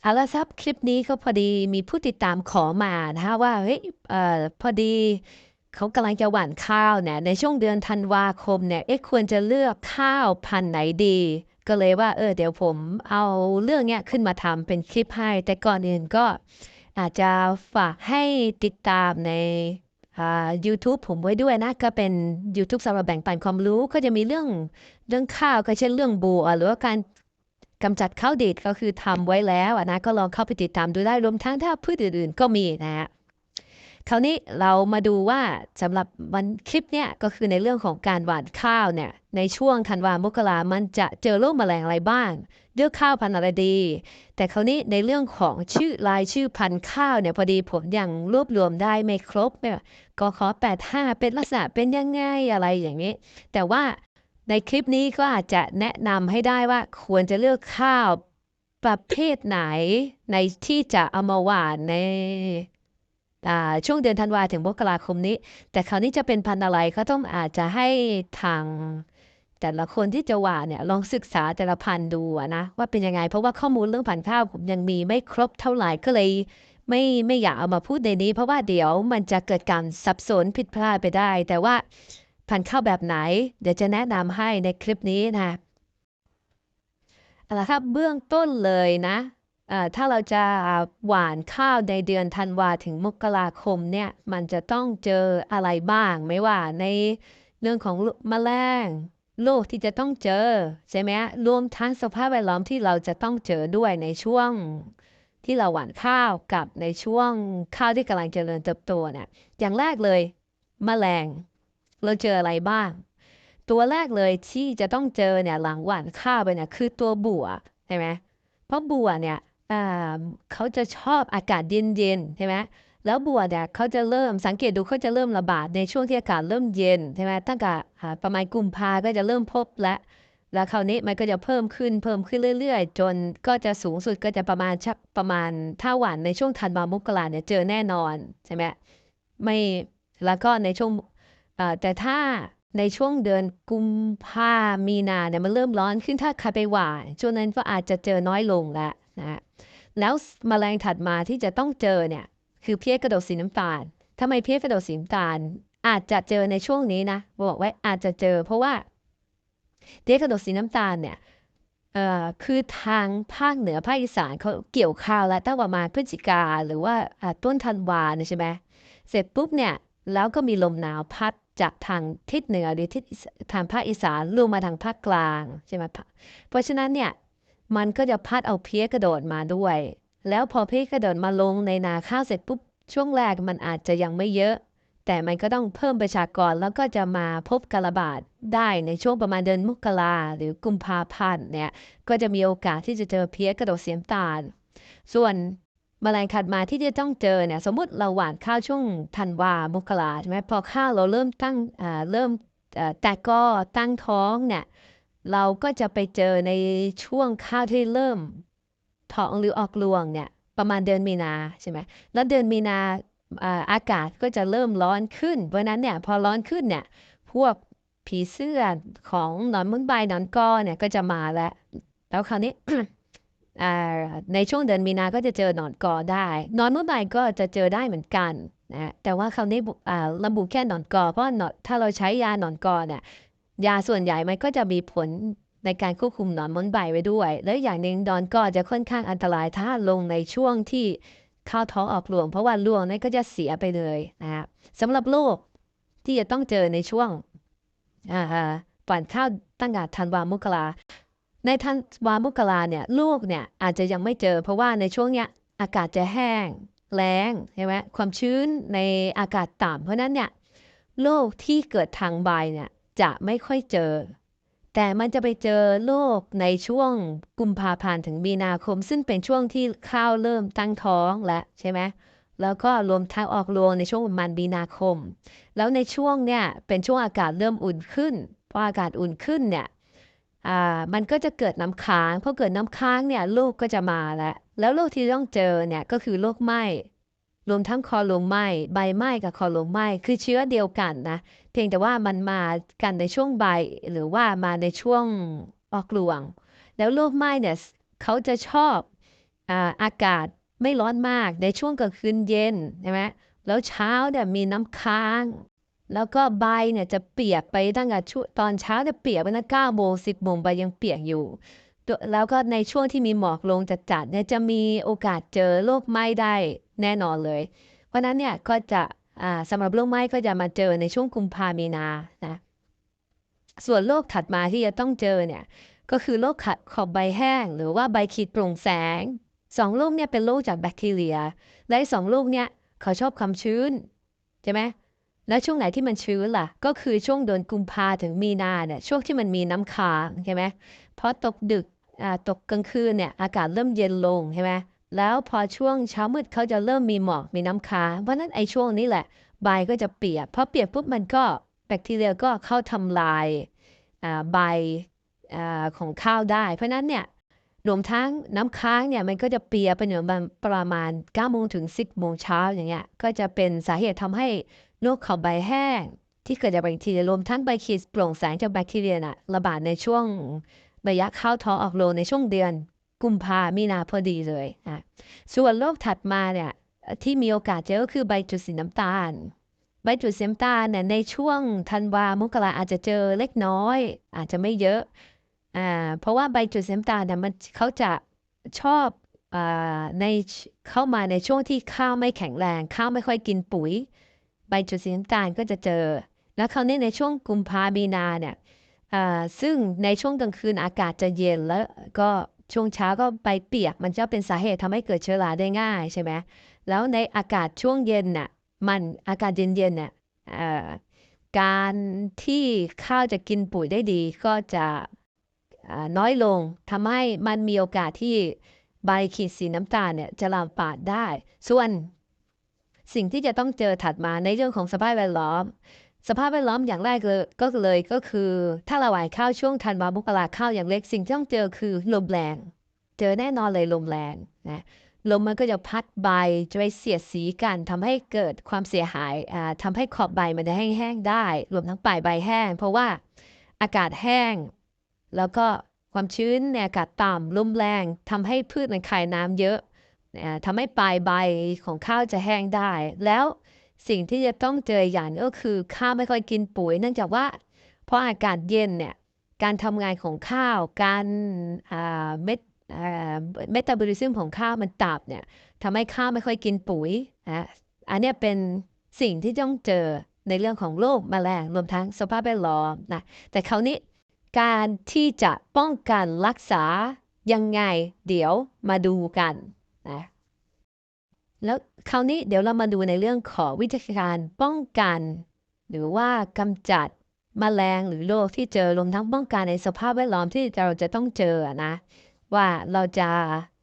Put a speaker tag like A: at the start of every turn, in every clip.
A: เอาละครับคลิปนี้ก็พอดีมีผู้ติดตามขอมานะคะว่าเฮ้ยเอ่อพอดีเขากำลังจะหว่านข้าวเนี่ยในช่วงเดือนธันวาคมเนี่ยเอ๊ะควรจะเลือกข้าวพันธุ์ไหนดี ก็เลยว่าเออเดี๋ยวผมเอาเรื่องเนี้ยขึ้นมาทำเป็นคลิปให้ แต่ก่อนอื่นก็อาจจะฝากให้ติดตามในอ่า YouTube ผมไว้ด้วยนะ ก็เป็น YouTube สำหรับแบ่งปันความรู้ก็จะมีเรื่องเรื่องข้าวก็เช่นเรื่องบัว หรือว่าการ กำจัดข้าวดีดก็คือทำไว้แล้วนะก็ลองเข้าไปติดตามดูได้รวมทั้งถ้าพืชอื่นๆก็มีนะฮะคราวนี้เรามาดูว่าสำหรับวันคลิปเนี่ยก็คือในเรื่องของการหว่านข้าวเนี่ยในช่วงธันวามกรามันจะเจอโรคแมลงอะไรบ้างเลือกข้าวพันธุ์อะไรดี แต่คราวนี้ในเรื่องของชื่อรายชื่อพันธุ์ข้าวเนี่ยพอดีผมยังรวบรวมได้ไม่ครบเนี่ยก็ขอ85 เป็นลักษณะเป็นยังไงอะไรอย่างนี้ แต่ว่า ในคลิปนี้ก็อาจจะแนะนำให้ได้ว่าควรจะเลือกข้าวประเภทไหนในที่จะเอามาหว่านในช่วงเดือนธันวาถึงมกราคมนี้ แต่คราวนี้จะเป็นพันธุ์อะไรก็ต้องอาจจะให้ทาง แต่ละคนที่จะหว่านเนี่ยลองศึกษาแต่ละพันธุ์ดูนะว่าเป็นยังไง เพราะว่าข้อมูลเรื่องพันธุ์ข้าวผมยังมีไม่ครบเท่าไหร่ก็เลยไม่ไม่อยากเอามาพูดในนี้ เพราะว่าเดี๋ยวมันจะเกิดการสับสนผิดพลาดไปได้ แต่ว่า พันธุ์ข้าวแบบไหน เดี๋ยวจะแนะนำให้ในคลิปนี้นะเอาละครับเบื้องต้นเลยนะถ้าเราจะหว่านข้าวในเดือนธันวาถึงมกราคมเนี่ยมันจะต้องเจออะไรบ้าง ไม่ว่าในเรื่องของแมลงโรคที่จะต้องเจอใช่ไหมรวมทั้งสภาพแวดล้อมที่เราจะต้องเจอด้วยในช่วงที่เราหว่านข้าวกับในช่วงข้าวที่กำลังเจริญเติบโตเนี่ยอย่างแรกเลยแมลง เราเจออะไรบ้าง ตัวแรกเลยที่จะต้องเจอเนี่ยหลังหว่านข้าวไปเนี่ยคือตัวบัวใช่ไหมเพราะบัวเนี่ยเขาจะชอบอากาศเย็นๆใช่ไหมแล้วบัวเนี่ยเขาจะเริ่มสังเกตดูเขาจะเริ่มระบาดในช่วงที่อากาศเริ่มเย็นใช่ไหมตั้งแต่ประมาณกุมภาก็จะเริ่มพบแล้วแล้วคราวนี้มันก็จะเพิ่มขึ้นเพิ่มขึ้นเรื่อยๆ จนก็จะสูงสุดก็จะประมาณชักประมาณถ้าหวานในช่วงธันวามกราเนี่ยเจอแน่นอนใช่ไหมไม่แล้วก็ในช่วง แต่ถ้าในช่วงเดือนกุมภามีนาเนี่ยมันเริ่มร้อนขึ้นถ้าครไปว่าช่วงนั้นก็อาจจะเจอน้อยลงแล้วนะแล้วแมลงถัดมาที่จะต้องเจอเนี่ยคือเพี้ยกระโดดสีน้ำตาลทำไมเพี้ยกระโดดสีน้ำตาล อาจจะเจอในช่วงนี้นะบอกไว้อาจจะเจอ เพราะว่าเพี้ยกระโดดสีน้ำตาลเนี่ยเอ่อคือทางภาคเหนือภาคอีสานเขาเกี่ยวข้าวแล้วตั้งประมาณพฤศจิกาหรือว่าอ่าต้นธันวาเนี่ยใช่ไหมเสร็จปุ๊บเนี่ยแล้วก็มีลมหนาวพัด จากทางทิศเหนือหรือทิศทางภาคอีสานลงมาทางภาคกลางใช่ไหมเพราะฉะนั้นเนี่ยมันก็จะพัดเอาเพี้ยกระโดดมาด้วย แล้วพอเพี้ยกระโดดมาลงในนาข้าวเสร็จปุ๊บช่วงแรกมันอาจจะยังไม่เยอะ แต่มันก็ต้องเพิ่มประชากรแล้วก็จะมาพบการระบาดได้ในช่วงประมาณเดือนมกราหรือกุมภาพันธ์เนี่ยก็จะมีโอกาสที่จะเจอเพี้ยกระโดดเสียมตาล ส่วน มแมลงขัดมาที่จะต้องเจอเนี่ยสมมติเราหว่านข้าวช่วงธันวามกราใช่ไหมพอข้าวเราเริ่มตั้งเริ่มแตกกอตั้งท้องเนี่ยเราก็จะไปเจอในช่วงข้าวที่เริ่มท้องหรือออกรวงเนี่ยประมาณเดือนมีนาใช่ไหมแล้วเดือนมีนาอากาศก็จะเริ่มร้อนขึ้น เพราะนั้นเนี่ยพอร้อนขึ้นเนี่ยพวกผีเสื้อของหนอนมุนใบหนอนกอเนี่ยก็จะมาแล้ว แล้วคราวนี้ ในช่วงเดือนมีนาก็จะเจอหนอนกอได้หนอนมุนใบก็จะเจอได้เหมือนกันนะแต่ว่าคราวนี้บุอ่าระบุแค่หนอนกอเพราะนอนถ้าเราใช้ยาหนอนกอเนี่ยยาส่วนใหญ่มันก็จะมีผลในการควบคุมหนอนมุนใบไว้ด้วย แล้วอย่างหนึ่งหนอนกอจะค่อนข้างอันตรายถ้าลงในช่วงที่ข้าวท้องออกรวง เพราะว่ารวงนั้นก็จะเสียไปเลยนะครับสำหรับโรคที่จะต้องเจอในช่วงอ่าป่านข้าวตั้งแต่ธันวามกรา ในธันวามกราเนี่ยลูกเนี่ยอาจจะยังไม่เจอ เพราะว่าในช่วงเนี้ยอากาศจะแห้ง แล้งใช่ไหมความชื้นในอากาศต่ำเพราะนั้นเนี่ยโรคที่เกิดทางใบเนี่ยจะไม่ค่อยเจอ แต่มันจะไปเจอโรคในช่วงกุมภาพันธ์ถึงมีนาคม ซึ่งเป็นช่วงที่ข้าวเริ่มตั้งท้องแล้วใช่ไหมแล้วก็รวมทั้งออกรวงในช่วงประมาณมีนาคม แล้วในช่วงเนี่ยเป็นช่วงอากาศเริ่มอุ่นขึ้นพออากาศอุ่นขึ้นเนี่ย มันก็จะเกิดน้ำค้างพอเกิดน้ำค้างเนี่ยโรคก็จะมาแล้ว แล้วโรคที่ต้องเจอเนี่ยก็คือโรคไหม้รวมทั้งคอลมไหม้ใบไหม้กับคอลมไหม้คือเชื้อเดียวกันนะ เพียงแต่ว่ามันมากันในช่วงใบ หรือว่ามาในช่วงออกรวง แล้วโรคไหม้เนี่ยเขาจะชอบออากาศไม่ร้อนมากในช่วงกลางคืนเย็นใช่ไหมแล้วเช้าเนี่ยมีน้ำค้าง แล้วก็ใบเนี่ยจะเปียกไปตั้งแต่ช่วงตอนเช้าจะเปียกไปตั้งเก้าโมงสิบโมงใบยังเปียกอยู่ แล้วก็ในช่วงที่มีหมอกลงจัดๆเนี่ยจะมีโอกาสเจอโรคไหม้ได้แน่นอนเลย เพราะนั้นเนี่ยก็จะอ่าสำหรับโรคไหม้ก็จะมาเจอในช่วงกุมภามีนานะส่วนโรคถัดมาที่จะต้องเจอเนี่ยก็คือโรคขัดขอบใบแห้ง หรือว่าใบขีดโปร่งแสงสองโรคเนี่ยเป็นโรคจากแบคทีเรีย และสองโรคเนี่ยเขาชอบความชื้นใช่ไหม แล้วช่วงไหนที่มันชื้นล่ะ ก็คือช่วงเดือนกุมภาถึงมีนาเนี่ยช่วงที่มันมีน้ำค้างใช่ไหมเพราะตกดึกอ่าตกกลางคืนเนี่ยอากาศเริ่มเย็นลงใช่ไหมแล้วพอช่วงเช้ามืดเขาจะเริ่มมีหมอกมีน้ำค้างเพราะนั้นไอ้ช่วงนี้แหละ ใบก็จะเปียกพอเปียกปุ๊บมันก็แบคทีเรียก็เข้าทำลายอ่าใบอ่าของข้าวได้ เพราะนั้นเนี่ยรวมทั้งน้ำค้างเนี่ยมันก็จะเปียกไปเหนือมันประมาณ9โมงถึง 10โมงเช้าอย่างเงี้ยก็จะเป็นสาเหตุทำให้ โรคเขาใบแห้ง ที่เกิดจากแบคทีเรียรวมทั้งใบขีดโปร่งแสงจากแบคทีเรียนะระบาดในช่วงระยะเข้าท้อออกโรงในช่วงเดือน กุมภามีนาพอดีเลยอะส่วนโรคถัดมาเนี่ยที่มีโอกาสเจอก็คือใบจุดสีน้ำตาล ใบจุดสีน้ำตาลเนี่ยในช่วงธันวามกราอาจจะเจอเล็กน้อย อาจจะไม่เยอะอ่าเพราะว่าใบจุดสีน้ำตาลเนี่ยมันเขาจะชอบอ่าในเข้ามาในช่วงที่ข้าวไม่แข็งแรง ข้าวไม่ค่อยกินปุ๋ย ใบจุดสีน้ำตาลก็จะเจอ แล้วคราวนี้ในช่วงกุมภามีนาเนี่ยซึ่งในช่วงกลางคืนอากาศจะเย็นแล้วก็ช่วงเช้าก็ใบเปียก มันจะเป็นสาเหตุทำให้เกิดเชื้อราได้ง่ายใช่ไหมแล้วในอากาศช่วงเย็นน่ะมันอากาศเย็นๆเนี่ยการที่ข้าวจะกินปุ๋ยได้ดีก็จะน้อยลงทำให้มันมีโอกาสที่ใบขีดสีน้ำตาลเนี่ยจะลามปาดได้ ส่วน สิ่งที่จะต้องเจอถัดมาในเรื่องของสภาพแวดล้อม สภาพแวดล้อมอย่างแรกเลยก็เลยก็คือ ถ้าเราหวานข้าวช่วงธันวามกราข้าวอย่างเล็กสิ่งที่ต้องเจอคือลมแรง เจอแน่นอนเลยลมแรงนะลมมันก็จะพัดใบจะไปเสียดสีกันทำให้เกิดความเสียหายอ่าทำให้ขอบใบมันจะแห้งๆได้ รวมทั้งปลายใบแห้ง เพราะว่าอากาศแห้ง แล้วก็ความชื้นในอากาศต่ำลมแรงทำให้พืชมันคายน้ำเยอะ ทำให้ปลายใบของข้าวจะแห้งได้ แล้วสิ่งที่จะต้องเจออย่างก็คือข้าวไม่ค่อยกินปุ๋ย เนื่องจากว่าเพราะอากาศเย็นเนี่ยการทำงานของข้าวการเม็ดเมตาบอลิซึมของข้าวมันต่ำเนี่ยทำให้ข้าวไม่ค่อยกินปุ๋ยนะอันนี้เป็นสิ่งที่ต้องเจอในเรื่องของโรคแมลงรวมทั้งสภาพแวดล้อมนะแต่คราวนี้การที่จะป้องกันรักษายังไง เดี๋ยวมาดูกัน นะแล้วคราวนี้เดี๋ยวเรามาดูในเรื่องของวิธีการป้องกัน หรือว่ากำจัดแมลงหรือโรคที่เจอรวมทั้งป้องกันในสภาพแวดล้อมที่เราจะต้องเจอนะ ว่าเราจะ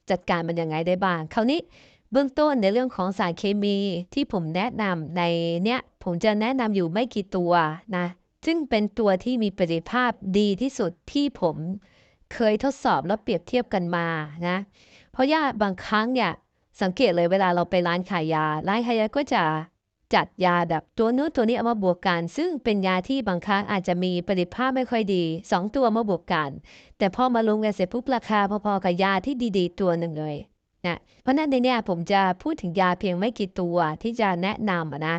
A: จัดการมันยังไงได้บ้าง คราวนี้เบื้องต้นในเรื่องของสารเคมีที่ผมแนะนำในเนี้ยผมจะแนะนำอยู่ไม่กี่ตัวนะซึ่งเป็นตัวที่มีประสิทธิภาพดีที่สุดที่ผมเคยทดสอบแล้วเปรียบเทียบกันมานะ เพราะว่าบางครั้งเนี่ยสังเกตเลยเวลาเราไปร้านขายยา ร้านขายยาก็จะจัดยาแบบตัวนู้นตัวนี้เอามาบวกกัน ซึ่งเป็นยาที่บางครั้งอาจจะมีประสิทธิภาพไม่ค่อยดีสองตัวมาบวกกัน แต่พอมาลงกันเสร็จปุ๊บราคาพอๆกับยาที่ดีๆ ตัวหนึ่งเลยนะเพราะนั้นในเนี้ยผมจะพูดถึงยาเพียงไม่กี่ตัวที่จะแนะนำนะ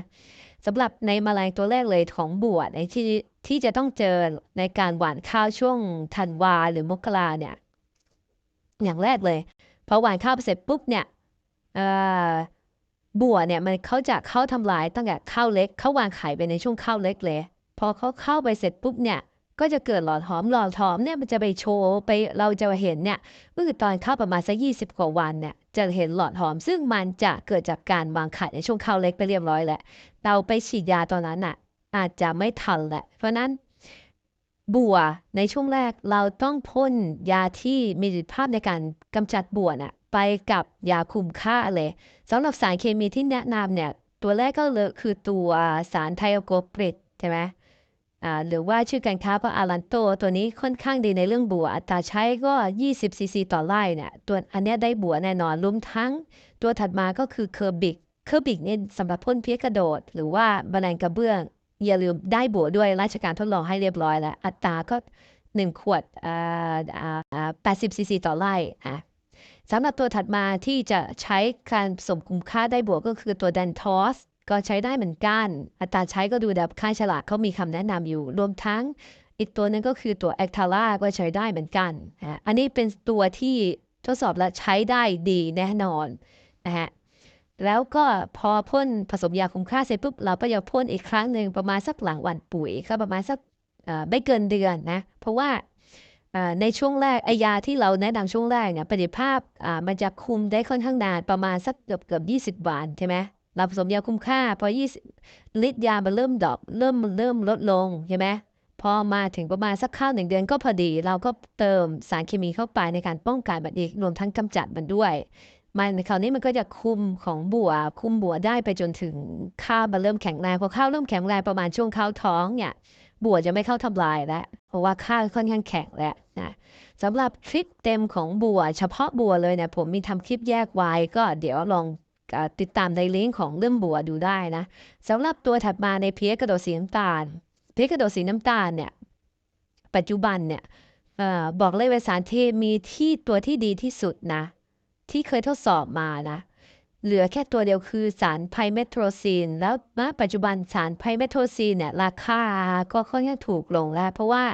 A: สำหรับในแมลงตัวแรกเลยของบวชในที่ที่จะต้องเจอในการหว่านข้าวช่วงธันวาหรือมกราเนี่ยอย่างแรกเลย พอหวานข้าวเสร็จปุ๊บเนี่ยบัวเนี่ยมันเขาจะเข้าทำลายตั้งแต่ข้าวเล็กเขาวางไข่ไปในช่วงข้าวเล็กเลย พอเขาเข้าไปเสร็จปุ๊บเนี่ยก็จะเกิดหลอดหอมหลอดหอมเนี่ยมันจะไปโชว์ไปเราจะเห็นเนี่ยก็คือตอนเข้าประมาณสักยี่สิบกว่าวันเนี่ยจะเห็นหลอดหอม ซึ่งมันจะเกิดจากการวางไข่ในช่วงข้าวเล็กไปเรียบร้อยแล้วเราไปฉีดยาตอนนั้นอะอาจจะไม่ทันแหละเพราะนั้น บัวในช่วงแรกเราต้องพ่นยาที่มีประสิทธิภาพในการกำจัดบัวน่ะไปกับยาคุมค่าเลยสำหรับสารเคมีที่แนะนำเนี่ยตัวแรกก็เลยคือตัวสารไทโอโกปริดใช่ไหมอ่าหรือว่าชื่อการค้าเพราะอารันโต ตัวนี้ค่อนข้างดีในเรื่องบัว อัตราใช้ก็ 20ซีซีต่อไร่เนี่ยตัวอันนี้ได้บัวแน่นอนรวมทั้ง ตัวถัดมาก็คือเคอร์บิกเคอร์บิกเนี่ยสำหรับพ่นเพี้ยกระโดด หรือว่าแมลงกระเบื้อง อย่าลืมได้บัวด้วยราชการทดลองให้เรียบร้อยแล้ว อัตราก็ 1 ขวดอ่าอ่าอ่า80ซีซีต่อไร่อะสำหรับตัวถัดมาที่จะใช้การสมกลุ่มค่าได้บวกก็คือตัว d ดนทอสก็ใช้ได้เหมือนกัน อัตราใช้ก็ดูแบบค่ายฉลากเขามีคำแนะนำอยู่ รวมทั้งอีกตัวนึงก็คือตัว a c t a l a ก็ใช้ได้เหมือนกันอันนี้เป็นตัวที่ทดสอบและใช้ได้ดีแน่นอนนะฮะ แล้วก็พอพ่นผสมยาคุมค่าเสร็จปุ๊บเราก็จะพ่นอีกครั้งหนึ่งประมาณสักหลังวันปุ๋ยก็ประมาณสักไม่เกินเดือนนะ เพราะว่าในช่วงแรกไอยาที่เราแนะนำช่วงแรกเนี่ยประสิทธิภาพมันจะคุมได้ค่อนข้างนานประมาณสักเกือบเกือบยี่สิบวันใช่ไหมเราผสมยาคุมค่า พอยี่สิบฤทธิ์ยามันเริ่มดอปเริ่มเริ่มลดลงใช่ไหมพอมาถึงประมาณสักข้าวหนึ่งเดือนก็พอดี เราก็เติมสารเคมีเข้าไปในการป้องกันแบบนี้รวมทั้งกำจัดมันด้วย มันคราวนี้มันก็จะคุมของบัว คุมบัวได้ไปจนถึงข้าวมันเริ่มแข็งแรงพอข้าวเริ่มแข็งแรงประมาณช่วงข้าวท้องเนี่ยบัวจะไม่เข้าทำลายแล้วเพราะว่าข้าวค่อนข้างแข็งแล้วนะสำหรับคลิปเต็มของบัว เฉพาะบัวเลยเนี่ยผมมีทำคลิปแยกไว้ก็เดี๋ยวลองติดตามในลิงก์ของเรื่องบัวดูได้นะสำหรับตัวถัดมาในเพียกระโดดสีน้ำตาล เพียกระโดดสีน้ำตาลเนี่ยปัจจุบันเนี่ยออบอกเลยว่าสารเคมีที่ตัวที่ดีที่สุดนะ ที่เคยทดสอบมานะเหลือแค่ตัวเดียวคือสารไพเมโทรซีน แล้วณปัจจุบันสารไพเมโทรซีนเนี่ยราคาก็ค่อนข้างถูกลงแล้ว เพราะว่า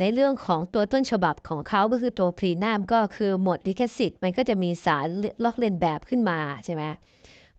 A: ในเรื่องของตัวต้นฉบับของเขาก็คือตัวพรีนามก็คือหมดลิขสิทธิ์มันก็จะมีสารลอกเลียนแบบขึ้นมาใช่ไหม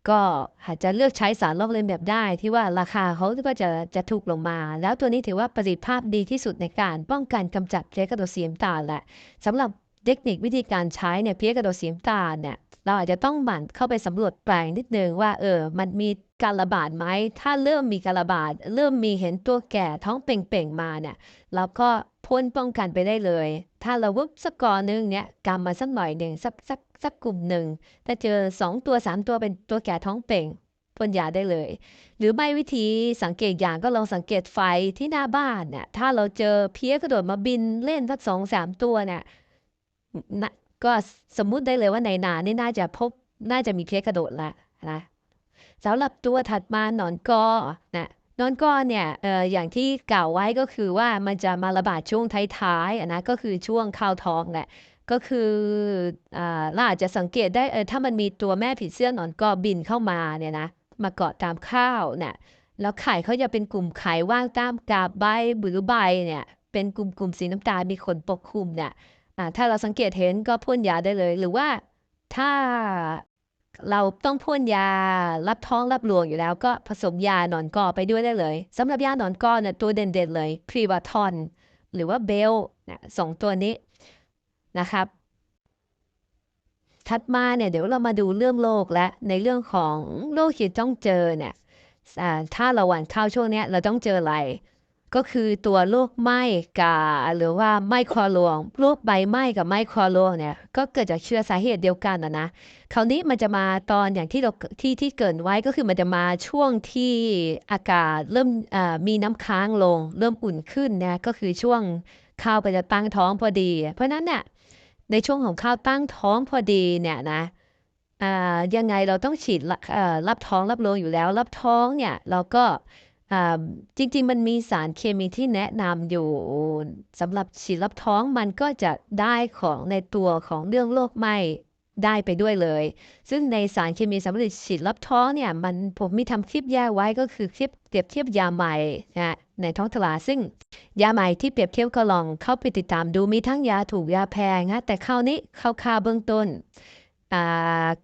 A: ก็อาจจะเลือกใช้สารลอกเลียนแบบได้ ที่ว่าราคาเขาก็จะจะถูกลงมา แล้วตัวนี้ถือว่าประสิทธิภาพดีที่สุดในการป้องกันกำจัดเพลี้ยกระโดดสีน้ำตาแหละสำหรับ เทคนิควิธีการใช้เนี่ยเพี้ยกระโดดสีน้ำตาลเนี่ยเราอาจจะต้องหมั่นเข้าไปสำรวจแปลงนิดนึงว่าเออมันมีการระบาดไหม ถ้าเริ่มมีการระบาด เริ่มมีเห็นตัวแก่ท้องเป่งๆมาเนี่ยเราก็พ่นป้องกันไปได้เลย ถ้าเราวุบสักกอนึงเนี่ยกำมาสักหน่อยหนึ่งสักสักสักกลุ่มหนึ่งถ้าเจอสองตัวสามตัวเป็นตัวแก่ท้องเป่งพ่นยาได้เลย หรือไม่วิธีสังเกตอย่างก็ลองสังเกตไฟที่หน้าบ้านเนี่ยถ้าเราเจอเพี้ยกระโดดมาบินเล่นสักสองสามตัวเนี่ย ก็สมมุติได้เลยว่าในนานี่น่าจะพบน่าจะมีเพลี้ยกระโดดละนะสำหรับตัวถัดมาหนอนกอนะหนอนกอเนี่ยเอออย่างที่กล่าวไว้ก็คือว่ามันจะมาระบาดช่วงท้ายๆอะนะก็คือช่วงข้าวท้องแหละก็คืออ่าเราอาจจะสังเกตได้เออถ้ามันมีตัวแม่ผีเสื้อหนอนกอบินเข้ามาเนี่ยนะมาเกาะตามข้าวเนี่ยแล้วไข่เขาจะเป็นกลุ่มไข่ว่างตามกาบใบหรือใบเนี่ยเป็นกลุ่มๆสีน้ำตาลมีขนปกคลุมเนี่ย ถ้าเราสังเกตเห็นก็พ่นยาได้เลย หรือว่าถ้าเราต้องพ่นยารับท้องรับรวงอยู่แล้ว ก็ผสมยาหนอนกอไปด้วยได้เลยสำหรับยาหนอนกอเนี่ยตัวเด่นๆเลยพรีวาทอนหรือว่าเบลนะสองตัวนี้นะครับ ถัดมาเนี่ยเดี๋ยวเรามาดูเรื่องโรคและในเรื่องของโรคที่ต้องเจอเนี่ยอ่าถ้าเราหว่านข้าวช่วงเนี้ยเราต้องเจออะไร ก็คือตัวโรคไหม้กาหรือว่าไหม้คอรวงโรคใบไหม้กับไหม้คอรวงเนี่ยก็เกิดจากเชื้อสาเหตุเดียวกันนะนะคราวนี้มันจะมาตอนอย่างที่เราที่ที่เกินไว้ก็คือมันจะมาช่วงที่อากาศเริ่มมีน้ำค้างลง เริ่มอุ่นขึ้นนะก็คือช่วงข้าวไปจะตั้งท้องพอดี เพราะฉะนั้นเนี่ยในช่วงของข้าวตั้งท้องพอดีเนี่ยนะยังไงเราต้องฉีดรับท้องรับรองอยู่แล้ว รับท้องเนี่ยเราก็ จริงๆ มันมีสารเคมีที่แนะนำอยู่สำหรับฉีดรับท้องมันก็จะได้ของในตัวของเรื่องโรคไหม้ได้ไปด้วยเลย ซึ่งในสารเคมีสำหรับฉีดรับท้องเนี่ยมันผมมีทำคลิปแยกไว้ก็คือคลิปเปรียบเทียบยาใหม่นะในท้องตลาดซึ่งยาใหม่ที่เปรียบเทียบก็ลองเข้าไปติดตามดูมีทั้งยาถูกยาแพงนะแต่คราวนี้คร่าวๆเบื้องต้น อ่า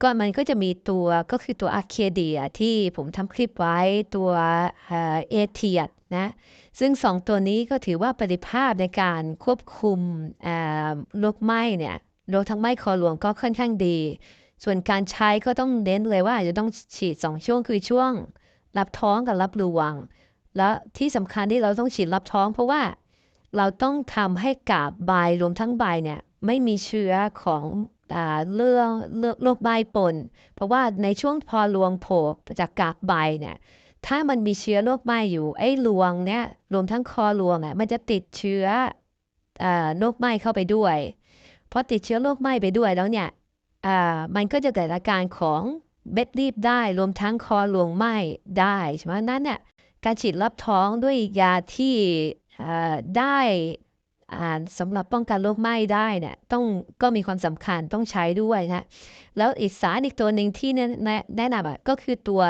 A: ก็มันก็จะมีตัวก็คือตัวอาเคเดียที่ผมทำคลิปไว้ตัวเอเทียดนะ ซึ่งสองตัวนี้ก็ถือว่าประสิภาพในการควบคุมอ่าโรคไหม้เนี่ยโรคทั้งไหม้คอหลวงก็ค่อนข้างดี ส่วนการใช้ก็ต้องเน้นเลยว่าจะต้องฉีดสองช่วงคือช่วง รับท้องกับรับรวง แล้วที่สำคัญที่เราต้องฉีดรับท้อง เพราะว่าเราต้องทำให้กาบใบรวมทั้งใบเนี่ยไม่มีเชื้อของ เรื่องเรื่องโรคใบปน เพราะว่าในช่วงพอรวงโผล่จากกากใบเนี่ยถ้ามันมีเชื้อโรคไหม้อยู่ไอ้รวงเนี่ยรวมทั้งคอรวงอะมันจะติดเชื้อโรคไหม้เข้าไปด้วยพอติดเชื้อโรคไหม้ไปด้วยแล้วเนี่ยอ่ามันก็จะเกิดอาการของเบ็ดรีบได้ รวมทั้งคอรวงไหม้ได้ใช่ไหมนั้นเนี่ยการฉีดรับท้องด้วยยาที่ได้ สำหรับป้องกันโรคไหม้ได้เนี่ยต้องก็มีความสำคัญต้องใช้ด้วยนะแล้วอีกสารอีกตัวหนึ่งที่แนะนำอะก็คือตัว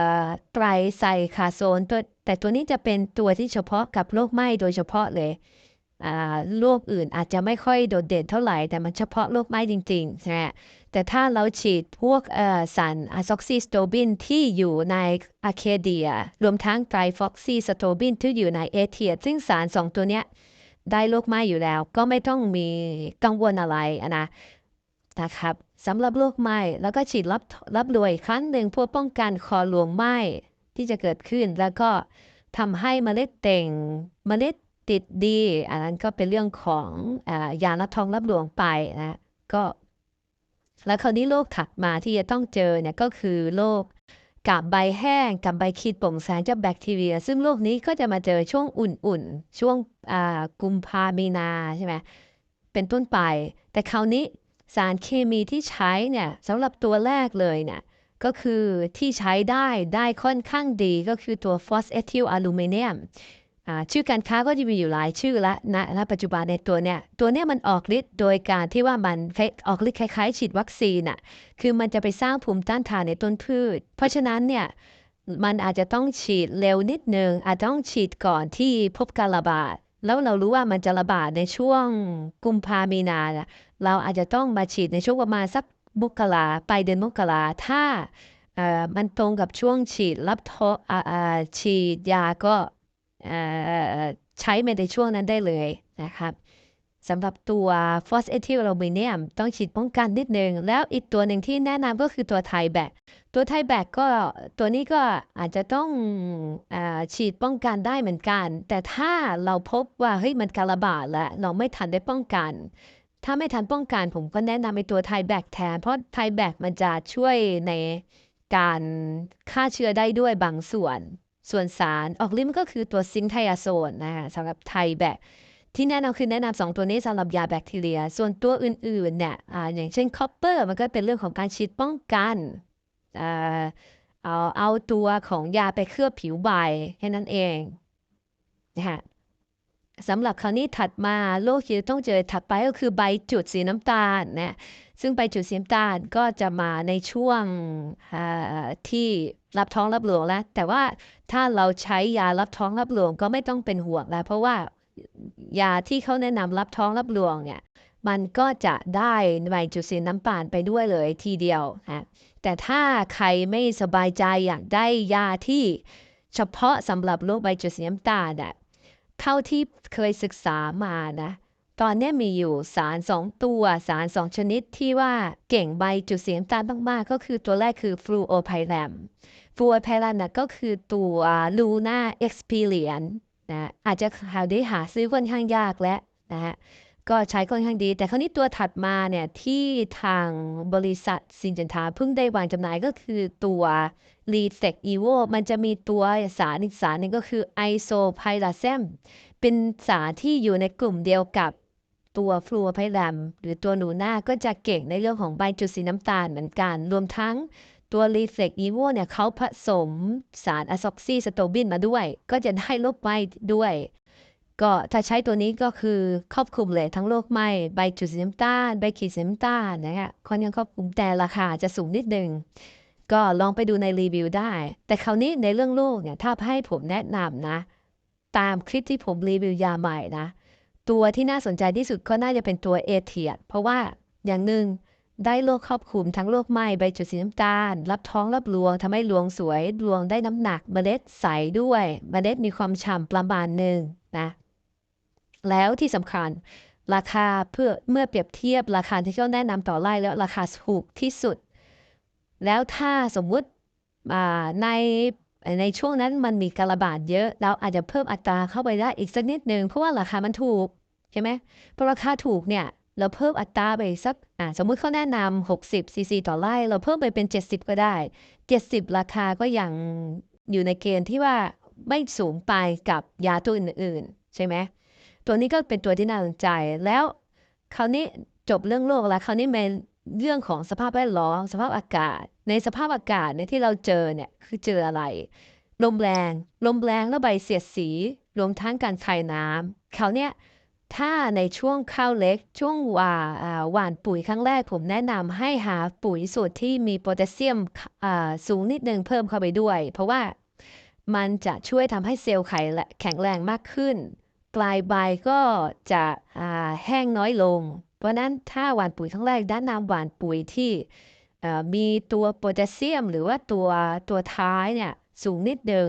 A: ไตรไซคาโซนตัวแต่ตัวนี้จะเป็นตัวที่เฉพาะกับโรคไหม้โดยเฉพาะเลยโรคอื่นอาจจะไม่ค่อยโดดเด่นเท่าไหร่ แต่มันเฉพาะโรคไหม้จริงๆใช่ไหมแต่ถ้าเราฉีดพวกสารอะซ็อกซิสโตบินที่อยู่ในอะเคเดีย รวมทั้งไตรฟอกซีสโตบินที่อยู่ในเอเทีย ซึ่งสารสองตัวเนี้ย ได้โรคไหม้อยู่แล้ว ก็ไม่ต้องมีกังวลอะไรนะนะครับสำหรับโรคไหม้แล้วก็ฉีดรับรับรวยครั้งหนึ่งเพื่อป้องกันคอหลวงไหม้ที่จะเกิดขึ้นแล้วก็ทำให้เมล็ดเต่งเมล็ดติดดี อันนั้นก็เป็นเรื่องของอายาละทองรับหลวงไปนะก็แล้วคราวนี้โรคถัดมาที่จะต้องเจอเนี่ยก็คือโรค กับใบแห้งกับใบขีดโป่งแสงจากแบคทีเรีย ซึ่งโรคนี้ก็จะมาเจอช่วงอุ่นๆ ช่วงกุมภามีนาใช่ไหมเป็นต้นไป แต่คราวนี้สารเคมีที่ใช้เนี่ยสำหรับตัวแรกเลยเนี่ยก็คือที่ใช้ได้ได้ค่อนข้างดีก็คือตัวฟอสเอทิลอะลูมิเนียม ชื่อการค้าก็จะมีอยู่หลายชื่อละนะณปัจจุบันในตัวเนี้ยตัวเนี้ยมันออกฤทธิ์โดยการที่ว่ามันออกฤทธิ์คล้ายๆ ฉีดวัคซีนอะคือมันจะไปสร้างภูมิต้านทานในต้นพืช เพราะฉะนั้นเนี่ยมันอาจจะต้องฉีดเร็วนิดนึงอาจต้องฉีดก่อนที่พบการระบาด แล้วเรารู้ว่ามันจะระบาดในช่วงกุมภามีนาเราอาจจะต้องมาฉีดในช่วงประมาณสักมกราปลายเดือนมกราถ้ามันตรงกับช่วงฉีดรับทฉีดยาก็ ใช้ในช่วงนั้นได้เลยนะครับสำหรับตัวฟอสเอทิลอลูมิเนียมต้องฉีดป้องกันนิดนึง แล้วอีกตัวหนึ่งที่แนะนำก็คือตัวไทแบกตัวไทแบกก็ตัวนี้ก็อาจจะต้องอฉีดป้องกันได้เหมือนกัน แต่ถ้าเราพบว่าเฮ้ยมันการระบาดแล้วเราไม่ทันได้ป้องกัน ถ้าไม่ทันป้องกันผมก็แนะนำไอ้ตัวไทแบกแทน เพราะไทแบกมันจะช่วยในการฆ่าเชื้อได้ด้วยบางส่วน ส่วนสารออกฤทธิ์ก็คือตัวซิงไทอาโซนนะคะสำหรับไทแบคที่แนะนำคือแนะนำสองตัวนี้สำหรับยาแบคทีเรีย ส่วนตัวอื่นๆเนี่ยออย่างเช่นคอปเปอร์มันก็เป็นเรื่องของการฉีดป้องกันเอาเอาตัวของยาไปเคลือบผิวใบแค่นั้นเองนะคะสำหรับคราวนี้ถัดมาโรคที่ต้องเจอถัดไปก็คือใบจุดสีน้ำตาลนะ ซึ่งใบจุดสีน้ำตาลก็จะมาในช่วงที่รับท้องรับหลวงแล้ว แต่ว่าถ้าเราใช้ยารับท้องรับหลวงก็ไม่ต้องเป็นห่วงแล้ว เพราะว่ายาที่เขาแนะนำรับท้องรับหลวงเนี่ยมันก็จะได้ใบจุดสีน้ำตาลไปด้วยเลยทีเดียวนะแต่ถ้าใครไม่สบายใจอยากได้ยาที่เฉพาะสำหรับโรคใบจุดสีน้ำตาลอะเท่าที่เคยศึกษามานะ ตอนนี้มีอยู่สารสองตัวสารสองชนิดที่ว่าเก่งใบจุดสีน้ำตาลมากๆ ก็คือตัวแรกคือฟลูโอไพแรมฟลูโอไพแรมนะก็คือตัวลูน่าเอ็กซ์เพรียนนะอาจจะหาได้หาซื้อค่อนข้างยากแล้วนะฮะก็ใช้ค่อนข้างดี แต่คราวนี้ตัวถัดมาเนี่ยที่ทางบริษัทซินเจนทาเพิ่งได้วางจำหน่ายก็คือตัวรีเซกอีโวมันจะมีตัวสารอีกสารนึงก็คือไอโซไพลาเซมเป็นสารที่อยู่ในกลุ่มเดียวกับ ตัวฟลูออไพแรมหรือตัวหนูหน้าก็จะเก่งในเรื่องของใบจุดสีน้ำตาลเหมือนกัน รวมทั้งตัวรีเซกอีโวเนี่ยเขาผสมสารอะซ็อกซีสโตบินมาด้วย ก็จะได้ลบไปด้วย ก็ถ้าใช้ตัวนี้ก็คือครอบคลุมเลยทั้งโรคไหม้ใบจุดสีน้ำตาลใบขีดสีน้ำตาลนะคะค่อนข้างครอบคลุมแต่ราคาจะสูงนิดนึงก็ลองไปดูในรีวิวได้ แต่คราวนี้ในเรื่องโรคเนี่ยถ้าให้ผมแนะนำนะ ตามคลิปที่ผมรีวิวยาใหม่นะ ตัวที่น่าสนใจที่สุดก็น่าจะเป็นตัวเอเทียเพราะว่าอย่างหนึ่งได้โรคครอบคลุมทั้งโรคไหม้ใบจุดสีน้ำตาล รับท้องรับรวงทำให้รวงสวยรวงได้น้ำหนักเมล็ดใสด้วยเมล็ดมีความฉ่ำประมาณหนึ่งนะแล้วที่สำคัญ ราคาเพื่อเมื่อเปรียบเทียบราคาที่เขาแนะนำต่อไร่แล้วราคาถูกที่สุด แล้วถ้าสมมุติในในช่วงนั้นมันมีการระบาดเยอะ เราอาจจะเพิ่มอัตราเข้าไปได้อีกสักนิดหนึ่งเพราะว่าราคามันถูก ใช่ไหมเพราะราคาถูกเนี่ยเราเพิ่มอัตราไปสักสมมุติเขาแนะนำ60ซีซีต่อไร่เราเพิ่มไปเป็น 70 ก็ได้ 70 ราคาก็ยังอยู่ในเกณฑ์ที่ว่าไม่สูงไปกับยาตัวอื่น ๆ ใช่ไหมตัวนี้ก็เป็นตัวที่น่าสนใจแล้วคราวนี้จบเรื่องโลกแล้วคราวนี้เป็นเรื่องของสภาพแวดล้อมสภาพอากาศ ในสภาพอากาศเนี่ยที่เราเจอเนี่ยคือเจออะไร ลมแรง ลมแรงแล้วใบเสียดสี รวมทั้งการคายน้ำเขาเนี่ย ถ้าในช่วงข้าวเล็กช่วงหว่าหว่านปุ๋ยครั้งแรก ผมแนะนำให้หาปุ๋ยสูตรที่มีโพแทสเซียมสูงนิดนึงเพิ่มเข้าไปด้วย เพราะว่ามันจะช่วยทำให้เซลล์ไข่แข็งแรงมากขึ้น ปลายใบก็จะแห้งน้อยลง เพราะนั้นถ้าหว่านปุ๋ยครั้งแรกแนะนำหว่านปุ๋ยที่มีตัวโพแทสเซียม หรือว่าตัวตัวท้ายเนี่ยสูงนิดนึง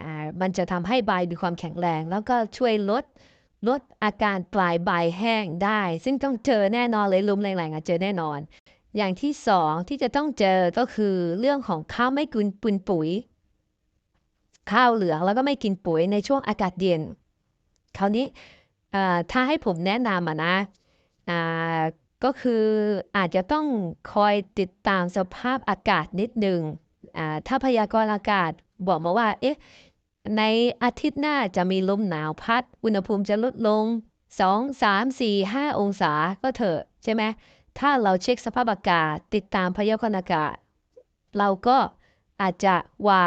A: อ่ามันจะทำให้ใบมีความแข็งแรง แล้วก็ช่วยลด ลดอาการปลายใบแห้งได้ ซึ่งต้องเจอแน่นอนเลยลุมแรงๆอะเจอแน่นอน อย่างที่สองที่จะต้องเจอก็คือเรื่องของข้าวไม่กินปุนปุ๋ย ข้าวเหลืองแล้วก็ไม่กินปุ๋ยในช่วงอากาศเย็นคราวนี้ถ้าให้ผมแนะนำอะนะก็คืออาจจะต้องคอยติดตามสภาพอากาศนิดหนึ่งถ้าพยากรณ์อากาศบอกมาว่า เอ๊ะ ในอาทิตย์หน้าจะมีลมหนาวพัด อุณหภูมิจะลดลง 2 3 4 5 องศาก็เถอะใช่ไหม ถ้าเราเช็คสภาพอากาศ ติดตามพยากรณ์อากาศ เราก็อาจจะว่า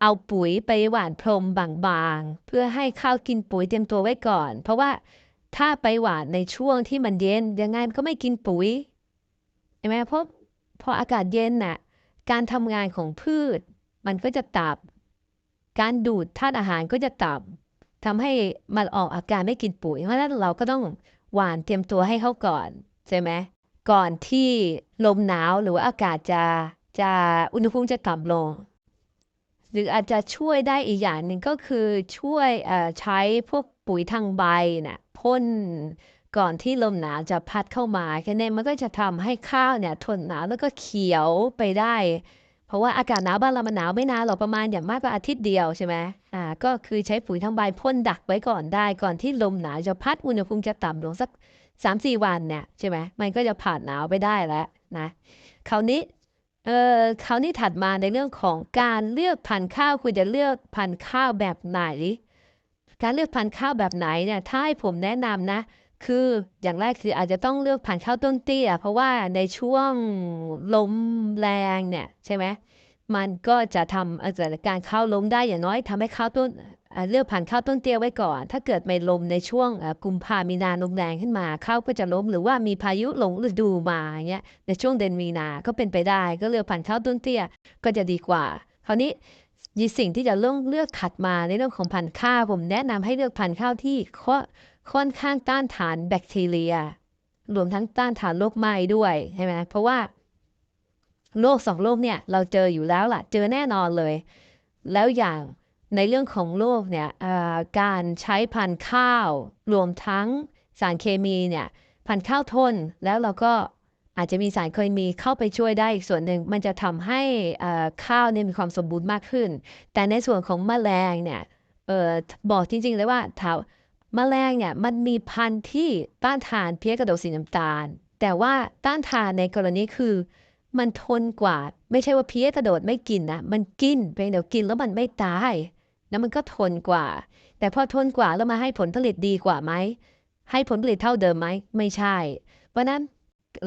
A: เอาปุ๋ยไปหว่านพรมบางๆ เพื่อให้ข้าวกินปุ๋ยเตรียมตัวไว้ก่อน เพราะว่าถ้าไปหว่านในช่วงที่มันเย็นยังไงมันก็ไม่กินปุ๋ยใช่ไหมเพราะพออากาศเย็นน่ะการทำงานของพืชมันก็จะตับ การดูดธาตุอาหารก็จะต่ำทำให้มันออกอาการไม่กินปุ๋ย เพราะฉะนั้นเราก็ต้องหวานเตรียมตัวให้เขาก่อนใช่ไหมก่อนที่ลมหนาวหรือว่าอากาศจะจะอุณหภูมิจะต่ำลง หรืออาจจะช่วยได้อีกอย่างหนึ่งก็คือช่วยใช้พวกปุ๋ยทางใบน่ะพ่นก่อนที่ลมหนาวจะพัดเข้ามาแค่นี้มันก็จะทำให้ข้าวเนี่ยทนหนาวแล้วก็เขียวไปได้ เพราะว่าอากาศหนาวบ้านเรามันหนาวไม่นานหรอกประมาณอย่างมากก็อาทิตย์เดียวใช่ไหมอ่าก็คือใช้ปุ๋ยทางใบพ่นดักไว้ก่อนได้ ก่อนที่ลมหนาวจะพัดอุณหภูมิจะต่ำลงสักสามสี่วันเนี่ยใช่ไหมมันก็จะผ่านหนาวไปได้แล้วนะคราวนี้เอ่อคราวนี้ถัดมาในเรื่องของการเลือกพันธุ์ข้าวคุณจะเลือกพันธุ์ข้าวแบบไหน การเลือกพันธุ์ข้าวแบบไหนเนี่ยถ้าให้ผมแนะนำนะ คืออย่างแรกคืออาจจะต้องเลือกพันข้าวต้นเตี้ย เพราะว่าในช่วงลมแรงเนี่ยใช่ไหมมันก็จะทำอาจจะการข้าวล้มได้อย่างน้อยทำให้ข้าวต้นเลือกพันข้าวต้นเตี้ยไว้ก่อน ถ้าเกิดไม่ลมในช่วงกุมภามีนาลมแรงขึ้นมาข้าวก็จะล้มหรือว่ามีพายุหลงฤดูมาอย่างเงี้ยในช่วงเดือนมีนาก็เป็นไปได้ ก็เลือกพันข้าวต้นเตี้ยก็จะดีกว่า คราวนี้ยีสิ่งที่จะเลือกเลือกถัดมาในเรื่องของพันธุ์ข้าวผมแนะนำให้เลือกพันธุ์ข้าวที่ ค่อนข้างต้านทานแบคทีเรีย รวมทั้งต้านทานโรคไหม้ด้วยใช่ไหมเพราะว่าโรคสองโรคเนี่ยเราเจออยู่แล้วล่ะ เจอแน่นอนเลย แล้วอย่างในเรื่องของโรคเนี่ยการใช้พันธุ์ข้าว รวมทั้งสารเคมีเนี่ยพันธุ์ข้าวทนแล้วเราก็อาจจะมีสารเคมีเข้าไปช่วยได้อีกส่วนหนึ่งมันจะทำให้อ่อข้าวเนี่ยมีความสมบูรณ์มากขึ้น แต่ในส่วนของแมลงเนี่ยออบอกจริงๆเลยว่าถาม แมลงเนี่ยมันมีพันธุ์ที่ต้านทานเพี้ยกระโดดสีน้ำตาล แต่ว่าต้านทานในกรณีคือ มันทนกว่า ไม่ใช่ว่าเพี้ยกระโดดไม่กินนะมันกินเพียงเดี๋ยวกินแล้วมันไม่ตายแล้วมันก็ทนกว่า แต่พอทนกว่าแล้วมาให้ผลผลิตดีกว่าไหมให้ผลผลิตเท่าเดิมไหมไม่ใช่ เพราะนั้น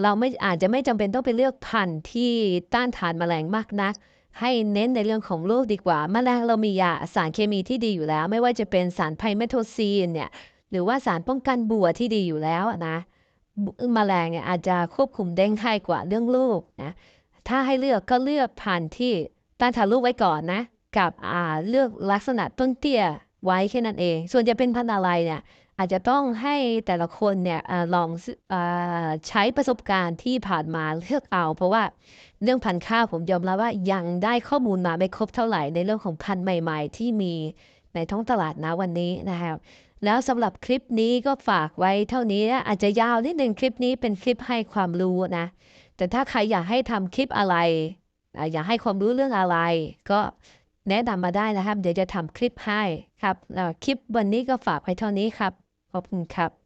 A: เราไม่อาจจะไม่จำเป็นต้องไปเลือกพันธุ์ที่ต้านทานแมลงมากนัก ให้เน้นในเรื่องของโรคดีกว่าแมลงเรามียาสารเคมีที่ดีอยู่แล้ว ไม่ว่าจะเป็นสารไพเมโทซีนเนี่ยหรือว่าสารป้องกันบัวที่ดีอยู่แล้วอะนะแมลงเนี่ยอาจจะควบคุมได้ง่ายกว่าเรื่องโรคนะถ้าให้เลือกก็เลือกพันธุ์ที่ต้านทานโรคไว้ก่อนนะ กับอ่าเลือกลักษณะต้นเตี้ยไว้แค่นั้นเอง ส่วนจะเป็นพันธุ์อะไรเนี่ยอาจจะต้องให้แต่ละคนเนี่ยอลองอใช้ประสบการณ์ที่ผ่านมาเลือกเอา เพราะว่า เรื่องพันธุ์ข้าวผมยอมรับว่ายังได้ข้อมูลมาไม่ครบเท่าไหร่ในเรื่องของพันธุ์ใหม่ ๆ ที่มีในท้องตลาดนะวันนี้นะครับแล้วสำหรับคลิปนี้ก็ฝากไว้เท่านี้อาจจะยาวนิดนึงคลิปนี้เป็นคลิปให้ความรู้นะ แต่ถ้าใครอยากให้ทำคลิปอะไร อยากให้ความรู้เรื่องอะไร ก็แนะนำมาได้นะครับ เดี๋ยวจะทำคลิปให้ครับแล้วคลิปวันนี้ก็ฝากไว้เท่านี้ครับ ขอบคุณครับ